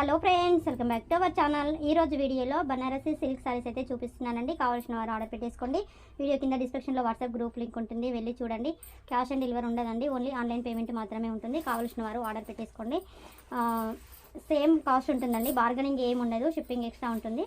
Hello friends welcome back to our channel. ఈ రోజు వీడియోలో బనారసి సిల్క్ సారీస్ అయితే చూపిస్తున్నానండి. కావాల్సిన వారు ఆర్డర్ పెట్టేసుకోండి. వీడియో కింద డిస్క్రిప్షన్లో వాట్సాప్ గ్రూప్ లింక్ ఉంటుంది. వెళ్ళి చూడండి. క్యాష్ ఆన్ డెలివరీ ఉండదండి. ఓన్లీ ఆన్లైన్ పేమెంట్ మాత్రమే ఉంటుంది. కావాల్సిన వారు ఆర్డర్ పెట్టేసుకోండి. సేమ్ కాస్ట్ ఉంటుందండి. బార్గెనింగ్ ఏం ఉండదు. షిప్పింగ్ ఎక్స్ట్రా ఉంటుంది.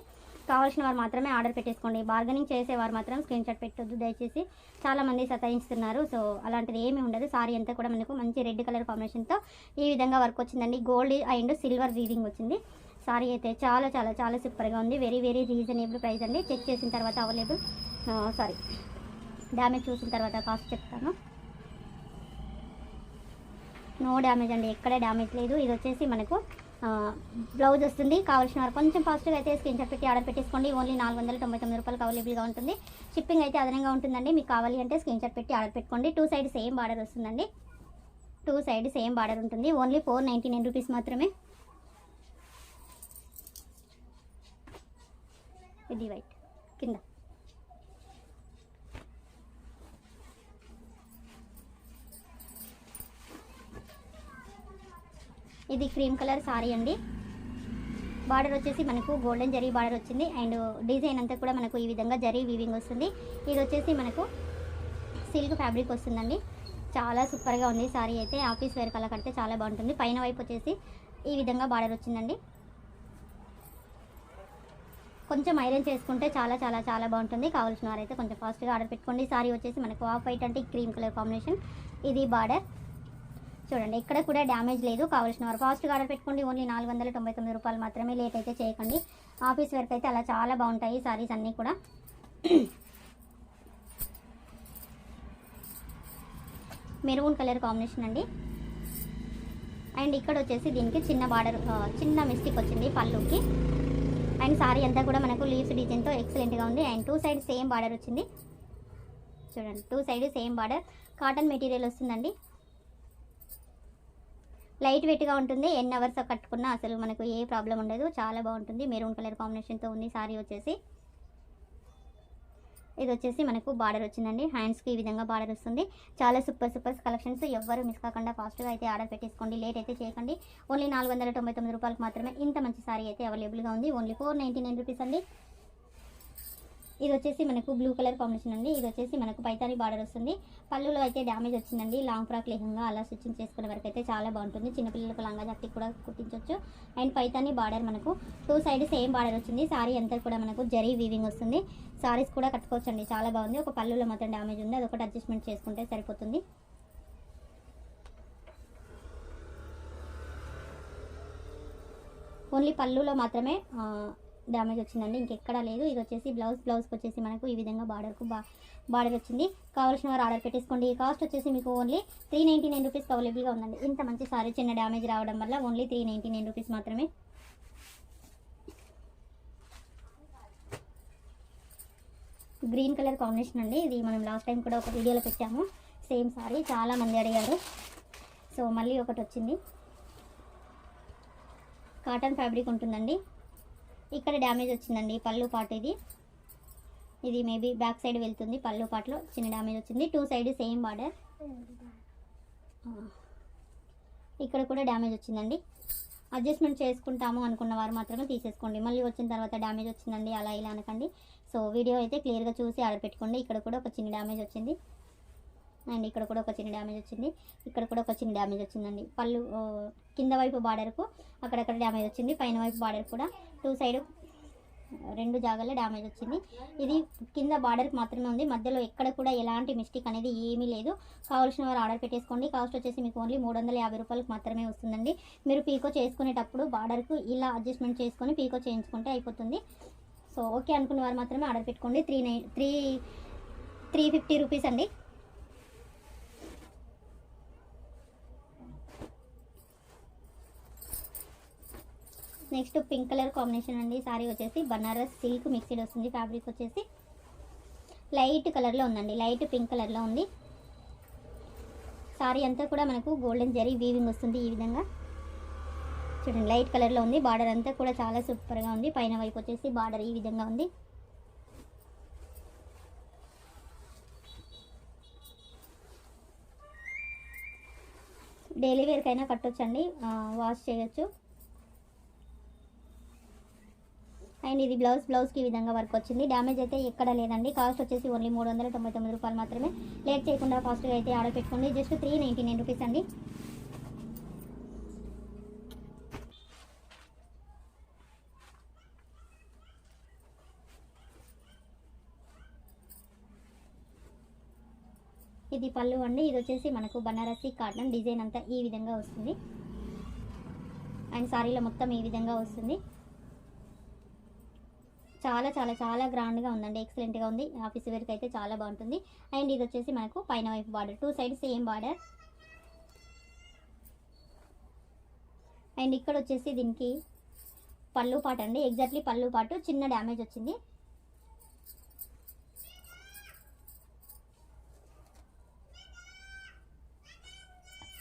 కావాల్సిన వారు మాత్రమే ఆర్డర్ పెట్టేసుకోండి. బార్గెనింగ్ చేసేవారు మాత్రం స్క్రీన్ షాట్ పెట్టొద్దు. దయచేసి చాలా మంది సతాయిస్తున్నారు సో అలాంటిది ఏమీ ఉండదు. సారీ అంతా కూడా మనకు మంచి రెడ్ కలర్ కాంబినేషన్తో ఈ విధంగా వర్క్ వచ్చిందండి. గోల్డ్ అండ్ సిల్వర్ వీవింగ్ వచ్చింది. సారీ అయితే చాలా చాలా చాలా సూపర్గా ఉంది. వెరీ వెరీ రీజనబుల్ ప్రైస్ అండి. చెక్ చేసిన తర్వాత అవైలబుల్. సారీ డ్యామేజ్ చూసిన తర్వాత కాస్ట్ చెప్తాను. నో డ్యామేజ్ అండి. ఎక్కడ డ్యామేజ్ లేదు. ఇది వచ్చేసి మనకు బ్లౌజ్ వస్తుంది. కావాల్సిన వారు కొంచెం పాజిటివ్ అయితే స్క్రీన్ షాట్ పెట్టి ఆర్డర్ పెట్టేసుకోండి. ఓన్లీ నాలుగు వందల తొంభై తొమ్మిది రూపాయలకు అవైలబుల్గా ఉంటుంది. షిప్పింగ్ అయితే అదనంగా ఉంటుందండి. మీకు కావాలి అంటే స్క్రీన్ షాట్ పెట్టి ఆర్డర్ పెట్టుకోండి. టూ సైడ్ సేమ్ బార్డర్ వస్తుందండి. టూ సైడ్ సేమ్ బార్డర్ ఉంటుంది. Only four ninety nine rupees మాత్రమే. ఇది వైట్ కింద. ఇది క్రీమ్ కలర్ సారీ అండి. బార్డర్ వచ్చేసి మనకు గోల్డెన్ జరీ బార్డర్ వచ్చింది. అండ్ డిజైన్ అంతా కూడా మనకు ఈ విధంగా జరీ వీవింగ్ వస్తుంది. ఇది వచ్చేసి మనకు సిల్క్ ఫ్యాబ్రిక్ వస్తుందండి. చాలా సూపర్గా ఉంది సారీ అయితే. ఆఫీస్ వేర్ కలర్ కడితే చాలా బాగుంటుంది. పైన వైపు వచ్చేసి ఈ విధంగా బార్డర్ వచ్చిందండి. కొంచెం ఐరన్ చేసుకుంటే చాలా చాలా చాలా బాగుంటుంది. కావాల్సిన వారైతే కొంచెం ఫాస్ట్గా ఆర్డర్ పెట్టుకోండి. సారీ వచ్చేసి మనకు ఆఫ్ వైట్ అంటే క్రీమ్ కలర్ కాంబినేషన్. ఇది బార్డర్. చూడండి ఇక్కడ కూడా డ్యామేజ్ లేదు కావాల్సిన వారు ఫాస్ట్గా ఆర్డర్ పెట్టుకోండి ఓన్లీ నాలుగు వందల తొంభై తొమ్మిది రూపాయలు మాత్రమే లేట్ అయితే చేయకండి. ఆఫీస్ వర్క్ అయితే అలా చాలా బాగుంటాయి సారీస్ అన్నీ కూడా. మెరూన్ కలర్ కాంబినేషన్ అండి. అండ్ ఇక్కడ వచ్చేసి దీనికి చిన్న బార్డర్ చిన్న మిస్టేక్ వచ్చింది పళ్ళుకి. అండ్ సారీ అంతా కూడా మనకు లీవ్స్ డిజైన్తో ఎక్సలెంట్గా ఉంది. And two side same border వచ్చింది. చూడండి two side same border cotton material వస్తుందండి. లైట్ వెయిట్గా ఉంటుంది. ఎన్ని అవర్స్ కట్టుకున్నా అసలు మనకు ఏ ప్రాబ్లం ఉండదు. చాలా బాగుంటుంది. మెరూన్ కలర్ కాంబినేషన్తో ఉంది సారీ వచ్చేసి. ఇది వచ్చేసి మనకు బార్డర్ వచ్చిందండి. హ్యాండ్స్కి ఈ విధంగా బార్డర్ వస్తుంది. చాలా సూపర్ సూపర్ కలెక్షన్స్. ఎవ్వరూ మిస్ కాకుండా ఫాస్ట్గా అయితే ఆర్డర్ పెట్టేసుకోండి. లేట్ అయితే చేయకండి. ఓన్లీ నాలుగు వందల తొంభై తొమ్మిది రూపాయలకు మాత్రమే ఇంత మంచి సారీ అయితే అవైలబుల్గా ఉంది. Only four ninety nine rupees అండి. ఇది వచ్చేసి మనకు బ్లూ కలర్ కాంబినేషన్ అండి. ఇది వచ్చేసి మనకు పైతాని బార్డర్ వస్తుంది. పళ్ళులో అయితే డ్యామేజ్ వచ్చిందండి. లాంగ్ ఫ్రాక్ లేహంగా అలా స్టిచ్చింగ్ చేసుకునే వరకు అయితే చాలా బాగుంటుంది. చిన్నపిల్లలకు లంగా జట్టి కూడా కుట్టించవచ్చు అండ్ పైతాని బార్డర్ మనకు టూ సైడ్ సేమ్ బార్డర్ వచ్చింది. సారీ అంతా కూడా మనకు జరీ వీవింగ్ వస్తుంది. సారీస్ కూడా కట్టుకోవచ్చు అండి చాలా బాగుంది. ఒక పళ్ళులో మాత్రం డ్యామేజ్ ఉంది. అదొకటి అడ్జస్ట్మెంట్ చేసుకుంటే సరిపోతుంది. ఓన్లీ పళ్ళులో మాత్రమే డ్యామేజ్ వచ్చిందండి. ఇంకెక్కడా లేదు. ఇది వచ్చేసి బ్లౌజ్ బ్లౌజ్కి వచ్చేసి మనకు ఈ విధంగా బార్డర్కు బా బార్డర్ వచ్చింది. కావాల్సిన వారు ఆర్డర్ పెట్టేసుకోండి. ఈ కాస్ట్ వచ్చేసి మీకు only three ninety nine rupees అవైలబుల్గా ఉందండి. ఇంత మంచి సారీ చిన్న డ్యామేజ్ రావడం వల్ల only three ninety nine rupees మాత్రమే. గ్రీన్ కలర్ కాంబినేషన్ అండి. ఇది మనం లాస్ట్ టైం కూడా ఒక వీడియోలో పెట్టాము. సేమ్ సారీ. చాలా మంది అడిగారు. సో మళ్ళీ ఒకటి వచ్చింది. కాటన్ ఫ్యాబ్రిక్ ఉంటుందండి. ఇక్కడ డ్యామేజ్ వచ్చిందండి పళ్ళు పాటు ఇది. ఇది మేబీ బ్యాక్ సైడ్ వెళ్తుంది పళ్ళు పాటలో చిన్న డ్యామేజ్ వచ్చింది. Two side same border. ఇక్కడ కూడా డ్యామేజ్ వచ్చిందండి. అడ్జస్ట్మెంట్ చేసుకుంటాము అనుకున్న వారు మాత్రమే తీసేసుకోండి. మళ్ళీ వచ్చిన తర్వాత డ్యామేజ్ వచ్చిందండి అలా ఇలా అనకండి. సో వీడియో అయితే క్లియర్గా చూసి ఆర్డర్ పెట్టుకోండి. ఇక్కడ కూడా ఒక చిన్న డ్యామేజ్ వచ్చింది. అండ్ ఇక్కడ కూడా ఒక చిన్న డ్యామేజ్ వచ్చింది. ఇక్కడ కూడా ఒక చిన్న డ్యామేజ్ వచ్చిందండి. పళ్ళు కింద వైపు బార్డర్కు అక్కడక్కడ డ్యామేజ్ వచ్చింది. పైన వైపు బార్డర్ కూడా టూ సైడ్ రెండు జాగాల్లో డ్యామేజ్ వచ్చింది. ఇది కింద బార్డర్కి మాత్రమే ఉంది. మధ్యలో ఎక్కడ కూడా ఎలాంటి మిస్టేక్ అనేది ఏమీ లేదు. కావాల్సిన వారు ఆర్డర్ పెట్టేసుకోండి. కాస్ట్ వచ్చేసి మీకు ఓన్లీ మూడు వందల యాభై రూపాయలకు మాత్రమే వస్తుందండి. మీరు పీకో చేసుకునేటప్పుడు బార్డర్కు ఇలా అడ్జస్ట్మెంట్ చేసుకొని పీకో చేయించుకుంటే అయిపోతుంది. సో ఓకే అనుకున్న వారు మాత్రమే ఆర్డర్ పెట్టుకోండి. Three nine three three fifty rupees అండి. నెక్స్ట్ పింక్ కలర్ కాంబినేషన్ అండి. సారీ వచ్చేసి బనారస్ సిల్క్ మిక్సీడ్ వస్తుంది. ఫ్యాబ్రిక్ వచ్చేసి లైట్ కలర్లో ఉందండి. లైట్ పింక్ కలర్లో ఉంది. సారీ అంతా కూడా మనకు గోల్డెన్ జరీ వీవింగ్ వస్తుంది ఈ విధంగా. చూడండి లైట్ కలర్లో ఉంది. బార్డర్ అంతా కూడా చాలా సూపర్గా ఉంది. పైన వైపు వచ్చేసి బార్డర్ ఈ విధంగా ఉంది. డైలీ వేర్కైనా కట్టొచ్చండి. వాష్ చేయొచ్చు. అండ్ ఇది బ్లౌజ్ బ్లౌజ్కి ఈ విధంగా వర్క్ వచ్చింది. డ్యామేజ్ అయితే ఎక్కడ లేదండి. కాస్ట్ వచ్చేసి ఓన్లీ మూడు వందల తొంభై తొమ్మిది రూపాయలు మాత్రమే. లేట్ చేయకుండా ఫాస్ట్గా అయితే ఆర్డర్ పెట్టుకోండి just three ninety nine rupees అండి. ఇది పళ్ళు అండి. ఇది వచ్చేసి మనకు బనారసి కాటన్ డిజైన్ అంతా ఈ విధంగా వస్తుంది. అండ్ సారీలో మొత్తం ఈ విధంగా వస్తుంది. చాలా చాలా చాలా గ్రాండ్గా ఉందండి. ఎక్సలెంట్గా ఉంది. ఆఫీస్ వేర్కి అయితే చాలా బాగుంటుంది. అండ్ ఇది వచ్చేసి మనకు పైన వైపు border two side same border and ఇక్కడ వచ్చేసి దీనికి పళ్ళు పాట అండి. ఎగ్జాక్ట్లీ పళ్ళు పాటు చిన్న డ్యామేజ్ వచ్చింది.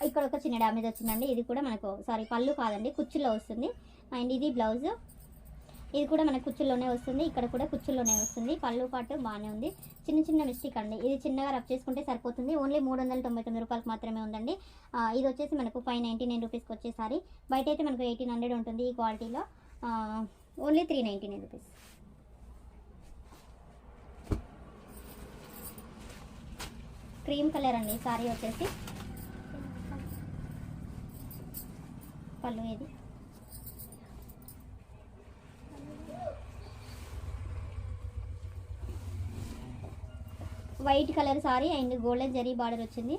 ఇక్కడ ఒక చిన్న డ్యామేజ్ వచ్చిందండి. ఇది కూడా మనకు సారీ పళ్ళు కాదండి. కుచ్చులో వస్తుంది. అండ్ ఇది బ్లౌజ్ ఇది కూడా మన కుచ్చుల్లోనే వస్తుంది. ఇక్కడ కూడా కుచ్చుల్లోనే వస్తుంది. పళ్ళు పాటు బాగానే ఉంది. చిన్న చిన్న మిస్టేక్ అండి. ఇది చిన్నగా రబ్ చేసుకుంటే సరిపోతుంది. ఓన్లీ మూడు వందల తొంభై తొమ్మిది రూపాయలకు మాత్రమే ఉందండి. ఇది వచ్చేసి మనకు ఫైవ్ నైంటీ నైన్ రూపీస్కి వచ్చేసారి. బయట అయితే మనకు ఎయిటీన్ హండ్రెడ్ ఉంటుంది ఈ క్వాలిటీలో. Only three ninety nine rupees. Cream colour అండి. సారీ వచ్చేసి. పళ్ళు ఇది white colour sari and golden zari border వచ్చింది.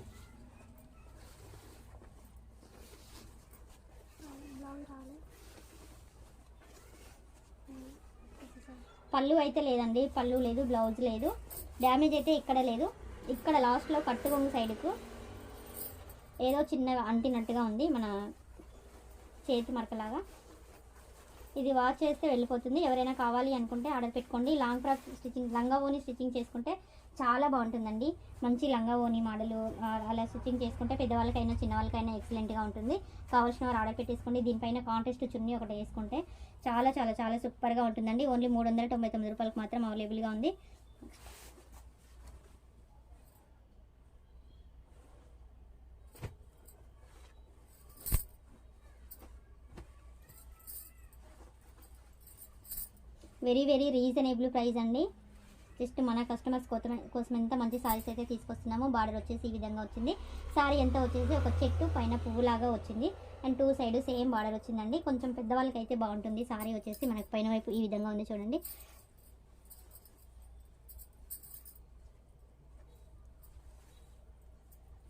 పళ్ళు అయితే లేదండి పళ్ళు లేదు బ్లౌజ్ లేదు. డ్యామేజ్ అయితే ఇక్కడ లేదు. ఇక్కడ లాస్ట్లో కట్టుకొంగు సైడ్కు ఏదో చిన్న అంటినట్టుగా ఉంది మన చేతి మరకలాగా. ఇది వాష్ చేస్తే వెళ్ళిపోతుంది. ఎవరైనా కావాలి అనుకుంటే ఆర్డర్ పెట్టుకోండి. లాంగ్ ఫ్రాక్ స్టిచ్చింగ్ లంగా ఓని స్టిచ్చింగ్ చేసుకుంటే చాలా బాగుంటుందండి. మంచి లంగా ఓని మోడలు అలా స్టిచ్చింగ్ చేసుకుంటే పెద్దవాళ్ళకైనా చిన్నవాళ్ళకైనా ఎక్సలెంట్గా ఉంటుంది. కావాల్సిన వారు ఆర్డర్ పెట్టేసుకోండి. దీనిపైన కాంటెస్ట్ చున్నీ ఒకటి వేసుకుంటే చాలా చాలా చాలా సూపర్గా ఉంటుందండి. ఓన్లీ మూడు వందల తొంభై తొమ్మిది రూపాయలకు మాత్రం అవైలబుల్గా ఉంది. వెరీ వెరీ రీజనబుల్ ప్రైస్ అండి. జస్ట్ మన కస్టమర్స్ కోసం కోసం ఎంత మంచి సారీస్ అయితే తీసుకొస్తున్నామో బార్డర్ వచ్చేసి ఈ విధంగా వచ్చింది. సారీ ఎంత వచ్చేసి ఒక చెట్టు పైన పువ్వులాగా వచ్చింది. And two side same border వచ్చిందండి. కొంచెం పెద్దవాళ్ళకి అయితే బాగుంటుంది. సారీ వచ్చేసి మనకు పైన వైపు ఈ విధంగా ఉంది చూడండి.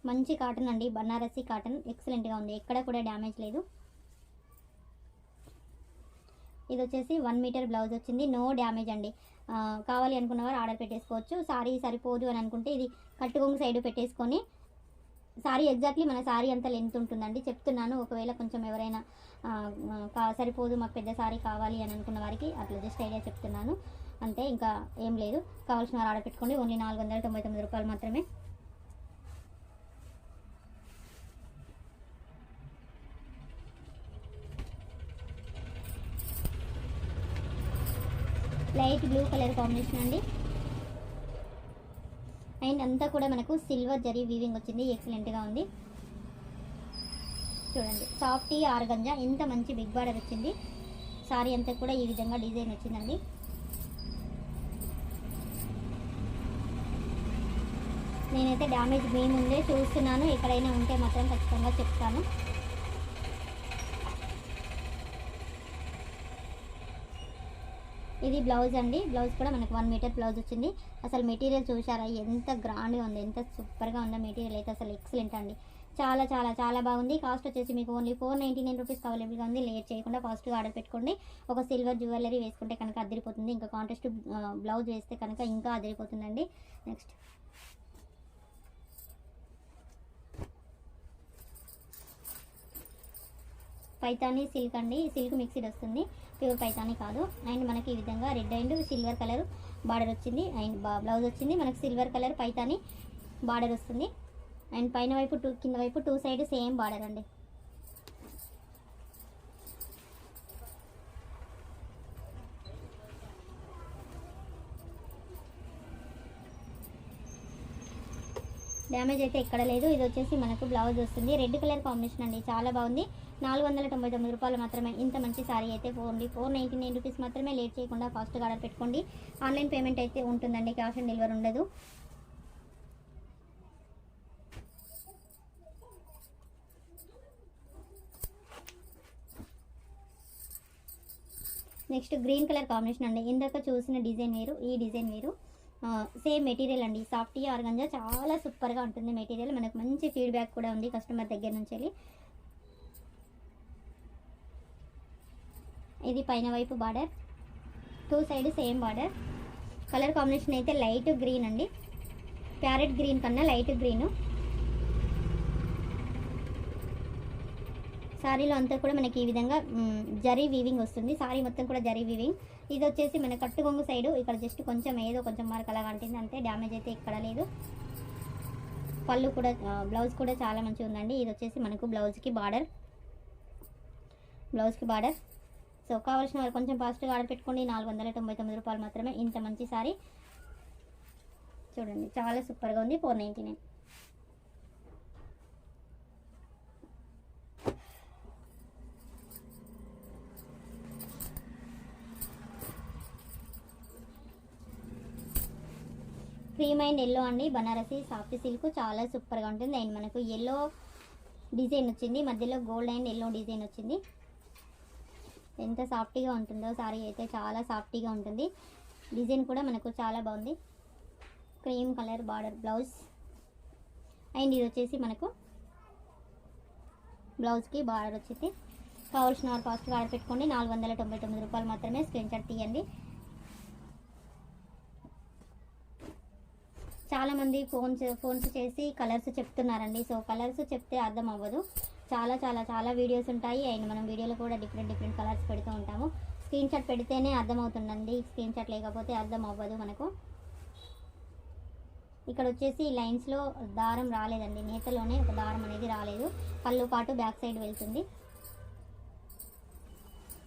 మంచి కాటన్ అండి. బనారసి కాటన్ ఎక్సలెంట్గా ఉంది. ఎక్కడ కూడా డ్యామేజ్ లేదు. ఇది వచ్చేసి వన్ మీటర్ బ్లౌజ్ వచ్చింది. నో డ్యామేజ్ అండి. కావాలి అనుకున్నవారు ఆర్డర్ పెట్టేసుకోవచ్చు. సారీ సరిపోదు అని అనుకుంటే ఇది కట్టుకొంగు సైడ్ పెట్టేసుకొని సారీ ఎగ్జాక్ట్లీ మన సారీ అంత లెంత్ ఉంటుందండి. చెప్తున్నాను ఒకవేళ కొంచెం ఎవరైనా కా- సరిపోదు మాకు పెద్ద సారీ కావాలి అని అనుకున్న వారికి అట్లా జస్ట్ ఐడియా చెప్తున్నాను. అంతే ఇంకా ఏం లేదు. కావాల్సిన వారు ఆర్డర్ పెట్టుకోండి. ఓన్లీ నాలుగు వందల తొంభై తొమ్మిది రూపాయలు మాత్రమే లైట్ బ్లూ కలర్ కాంబినేషన్ అండి. అండ్ అంతా కూడా మనకు సిల్వర్ జరీ వీవింగ్ వచ్చింది. ఎక్సలెంట్గా ఉంది. చూడండి. సాఫ్టీ ఆర్గంజా ఎంత మంచి బిగ్ బార్డర్ వచ్చింది. సారీ అంతా కూడా ఈ విధంగా డిజైన్ వచ్చిందండి. నేనైతే డ్యామేజ్ మీ ముందే చూస్తున్నాను. ఎక్కడైనా ఉంటే మాత్రం ఖచ్చితంగా చెప్తాను. ఇది బ్లౌజ్ అండి. బ్లౌజ్ కూడా మనకు వన్ మీటర్ బ్లౌజ్ వచ్చింది. అసలు మెటీరియల్ చూసారా ఎంత గ్రాండ్గా ఉంది. ఎంత సూపర్గా ఉందో మెటీరియల్ అయితే అసలు ఎక్సలెంట్ అండి. చాలా చాలా చాలా బాగుంది. కాస్ట్ వచ్చేసి మీకు only four ninety nine rupees అవైలబుల్గా ఉంది. లేట్ చేయకుండా ఫాస్ట్గా ఆర్డర్ పెట్టుకోండి. ఒక సిల్వర్ జ్యువెలరీ వేసుకుంటే కనుక అదిరిపోతుంది. ఇంకా కాంటెస్ట్ బ్లౌజ్ వేస్తే కనుక ఇంకా అదిరిపోతుందండి. నెక్స్ట్ పైతానీ సిల్క్ అండి. సిల్క్ మిక్సీడ్ వస్తుంది. ప్యూర్ పైతానీ కాదు. అండ్ మనకి ఈ విధంగా red and silver colour border వచ్చింది. అండ్ బ్లౌజ్ వచ్చింది. మనకి సిల్వర్ కలర్ పైతాని బార్డర్ వస్తుంది. అండ్ పైన వైపు టూ కింద వైపు టూ సైడ్ సేమ్ బార్డర్ అండి. డ్యామేజ్ అయితే ఎక్కడ లేదు. ఇది వచ్చేసి మనకు బ్లౌజ్ వస్తుంది. రెడ్ కలర్ కాంబినేషన్ అండి. చాలా బాగుంది. నాలుగు వందల తొంభై తొమ్మిది రూపాయలు మాత్రమే. ఇంత మంచి సారీ అయితే only four ninety nine rupees మాత్రమే. లేట్ చేయకుండా ఫాస్ట్గా ఆర్డర్ పెట్టుకోండి. ఆన్లైన్ పేమెంట్ అయితే ఉంటుందండి. క్యాష్ ఆన్ డెలివరీ ఉండదు. నెక్స్ట్ గ్రీన్ కలర్ కాంబినేషన్ అండి. ఇందాక చూసిన డిజైన్ వేరు ఈ డిజైన్ వేరు. సేమ్ మెటీరియల్ అండి. సాఫ్టీ ఆర్గంజా చాలా సూపర్గా ఉంటుంది మెటీరియల్ మనకు మంచి ఫీడ్బ్యాక్ కూడా ఉంది కస్టమర్ దగ్గర నుంచి వెళ్ళి. ఇది పైన వైపు border two side same border colour combination అయితే లైట్ గ్రీన్ అండి. ప్యారెట్ గ్రీన్ కన్నా లైట్ గ్రీను శారీలో అంతా కూడా మనకి ఈ విధంగా జరీ వీవింగ్ వస్తుంది. శారీ మొత్తం కూడా జరీ వీవింగ్ ఇది వచ్చేసి మన కట్టుగొంగు సైడు ఇక్కడ జస్ట్ కొంచెం ఏదో కొంచెం మార్క్ అలాగా అంటుంది అంతే డ్యామేజ్ అయితే ఇక్కడ లేదు. పళ్ళు కూడా బ్లౌజ్ కూడా చాలా మంచిగా ఉందండి. ఇది వచ్చేసి మనకు బ్లౌజ్కి బార్డర్ బ్లౌజ్కి బార్డర్ సో కావాల్సిన వారు కొంచెం ఫాస్ట్గా ఆర్డర్ పెట్టుకోండి. నాలుగు వందల తొంభై తొమ్మిది రూపాయలు మాత్రమే ఇంత మంచి సారీ. చూడండి చాలా సూపర్గా ఉంది. Four ninety nine cream and yellow అండి. బనారసి సాఫ్ట్ సిల్క్ చాలా సూపర్గా ఉంటుంది. అండ్ మనకు ఎల్లో డిజైన్ వచ్చింది. మధ్యలో గోల్డ్ అండ్ ఎల్లో డిజైన్ వచ్చింది. ఎంత సాఫ్టీగా ఉంటుందో సారీ అయితే చాలా సాఫ్టీగా ఉంటుంది. డిజైన్ కూడా మనకు చాలా బాగుంది. Cream colour border blouse. And ఇది వచ్చేసి మనకు బ్లౌజ్కి బార్డర్ వచ్చింది. కావాల్సిన వారు ఫాస్ట్గా ఆర్డర్ పెట్టుకోండి. నాలుగు వందల తొంభై తొమ్మిది రూపాయలు మాత్రమే స్క్రీన్ షాట్ తీయండి. చాలామంది ఫోన్ ఫోన్స్ ఫోన్స్ చేసి కలర్స్ చెప్తున్నారండి. సో కలర్స్ చెప్తే అర్థం అవ్వదు. చాలా చాలా చాలా వీడియోస్ ఉంటాయి. అండ్ మనం వీడియోలో కూడా డిఫరెంట్ డిఫరెంట్ కలర్స్ పెడుతూ ఉంటాము. స్క్రీన్ షాట్ పెడితేనే అర్థమవుతుందండి స్క్రీన్ షాట్ లేకపోతే అర్థం అవ్వదు మనకు. ఇక్కడ వచ్చేసి లైన్స్లో దారం రాలేదండి. నేతలోనే ఒక దారం అనేది రాలేదు. పళ్ళు పాటు బ్యాక్ సైడ్ వెళ్తుంది.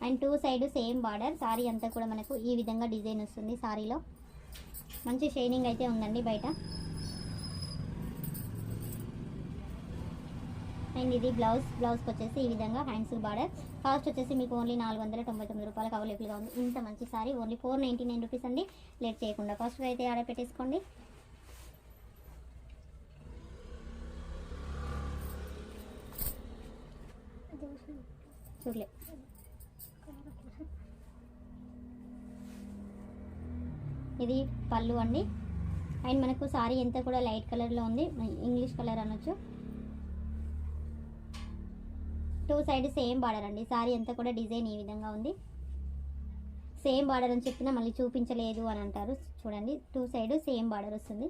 And two side same border. Sari అంతా కూడా మనకు ఈ విధంగా డిజైన్ వస్తుంది సారీలో. మంచి షైనింగ్ అయితే ఉందండి బయట. అండ్ ఇది బ్లౌజ్ బ్లౌజ్కి వచ్చేసి ఈ విధంగా హ్యాండ్స్ బార్డర్. కాస్ట్ వచ్చేసి మీకు ఓన్లీ నాలుగు వందల తొంభై తొమ్మిది రూపాయలకు అవైలబుల్గా ఉంది. ఇంత మంచి sari only four ninety nine rupees అండి. లేట్ చేయకుండా ఫస్ట్గా అయితే ఆర్డర్ పెట్టేసుకోండి. చూడలే. ఇది పళ్ళు అండి. అండ్ మనకు సారీ ఎంత కూడా లైట్ కలర్లో ఉంది. ఇంగ్లీష్ కలర్ అనొచ్చు. టూ సైడ్ సేమ్ బార్డర్ అండి. సారీ అంతా కూడా డిజైన్ ఈ విధంగా ఉంది. సేమ్ బార్డర్ అని చెప్పినా మళ్ళీ చూపించలేదు అని అంటారు. చూడండి టూ సైడ్ సేమ్ బార్డర్ వస్తుంది.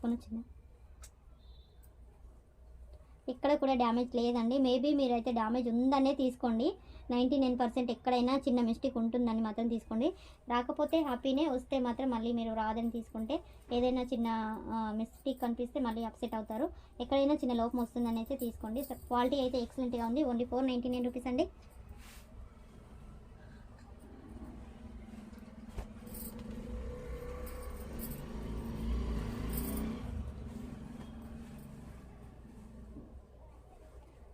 ఫోన్ ఇక్కడ కూడా డ్యామేజ్ లేదండి. మేబీ మీరైతే డ్యామేజ్ ఉందనే తీసుకోండి. నైంటీ నైన్ పర్సెంట్ ఎక్కడైనా చిన్న మిస్టేక్ ఉంటుందని మాత్రం తీసుకోండి. రాకపోతే హ్యాపీనే వస్తే మాత్రం మళ్ళీ మీరు రాదని తీసుకుంటే ఏదైనా చిన్న మిస్టేక్ కనిపిస్తే మళ్ళీ అప్సెట్ అవుతారు. ఎక్కడైనా చిన్న లోపం వస్తుందని అయితే తీసుకోండి. క్వాలిటీ అయితే ఎక్సలెంట్గా ఉంది. Only four ninety nine rupees అండి.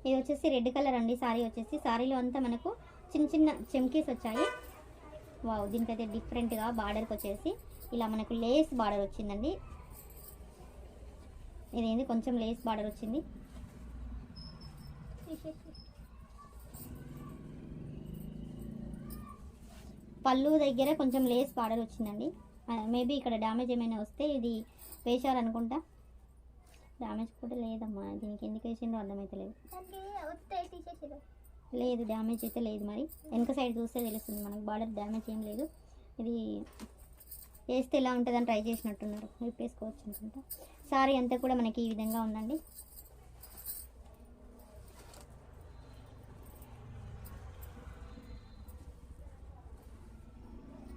ఇది వచ్చేసి రెడ్ కలర్ అండి. సారీ వచ్చేసి. సారీలో అంతా మనకు చిన్న చిన్న చెమ్కీస్ వచ్చాయి. వావ్ దీనికైతే డిఫరెంట్గా బార్డర్కి వచ్చేసి ఇలా మనకు లేస్ బార్డర్ వచ్చిందండి. ఇదేంది కొంచెం లేస్ బార్డర్ వచ్చింది. పళ్ళు దగ్గర కొంచెం లేస్ బార్డర్ వచ్చిందండి. మేబీ ఇక్కడ డ్యామేజ్ ఏమైనా వస్తే ఇది వేశారనుకుంటా. డ్యామేజ్ కూడా లేదమ్మా. దీనికి ఎందుకు వేసిండో అర్థమైతే లేదు. లేదు డ్యామేజ్ అయితే లేదు మరి. వెనక సైడ్ చూస్తే తెలుస్తుంది మనకు. బార్డర్ డ్యామేజ్ ఏం లేదు. ఇది వేస్తే ఎలా ఉంటుందని ట్రై చేసినట్టున్నారు. విప్పేసుకోవచ్చు అనుకుంటా. సారీ అంతా కూడా మనకి ఈ విధంగా ఉందండి.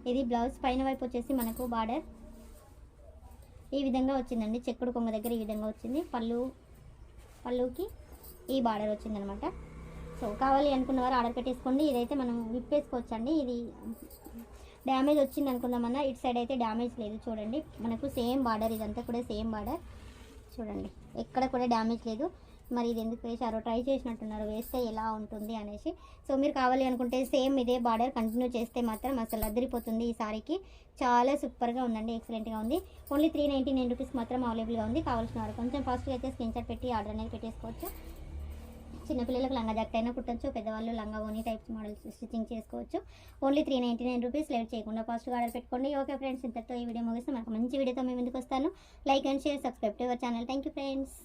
ఇది బ్లౌజ్ పైన వైపు వచ్చేసి మనకు బార్డర్ ఈ విధంగా వచ్చిందండి. చెక్కుడు కొంగ దగ్గర ఈ విధంగా వచ్చింది. పళ్ళు పళ్ళుకి ఈ బార్డర్ వచ్చిందనమాట. సో కావాలి అనుకున్న వారు ఆర్డర్ పెట్టేసుకోండి. ఇదైతే మనం విప్పేసుకోవచ్చండి. ఇది డ్యామేజ్ వచ్చింది అనుకుందామన్నా ఇటు సైడ్ అయితే డ్యామేజ్ లేదు. చూడండి. మనకు సేమ్ బార్డర్ ఇదంతా కూడా సేమ్ బార్డర్. చూడండి. ఎక్కడ కూడా డ్యామేజ్ లేదు. మరి ఇది ఎందుకు వేశారో ట్రై చేసినట్టున్నారు వేస్తే ఎలా ఉంటుంది అనేసి. సో మీరు కావాలి అనుకుంటే సేమ్ ఇదే బార్డర్ కంటిన్యూ చేస్తే మాత్రం అసలు అదిరిపోతుంది ఈ సారీకి. చాలా సూపర్గా ఉందండి ఎక్సలెంట్గా ఉంది. Only three ninety nine rupees మాత్రం అవైలబుల్గా ఉంది. కావాల్సిన వారు కొంచెం ఫాస్ట్గా అయితే స్క్రీన్ షాట్ పెట్టి ఆర్డర్ అనేది పెట్టేసుకోవచ్చు. చిన్నపిల్లలకు లంగా జాకెట్ అయినా కుట్టచ్చు పెద్దవాళ్ళు లంగా ఓనీ టైప్స్ మోడల్స్ స్టిచ్చింగ్ చేసుకోవచ్చు. Only three ninety nine rupees late చేయకుండా ఫాస్ట్గా ఆర్డర్ పెట్టుకోండి. ఓకే ఫ్రెండ్స్ ఇంతతో ఈ వీడియో ముగిస్తే మనకు మంచి వీడియోతో మేము ముందుకు వస్తాను. Like and share subscribe to our channel. Thank you friends.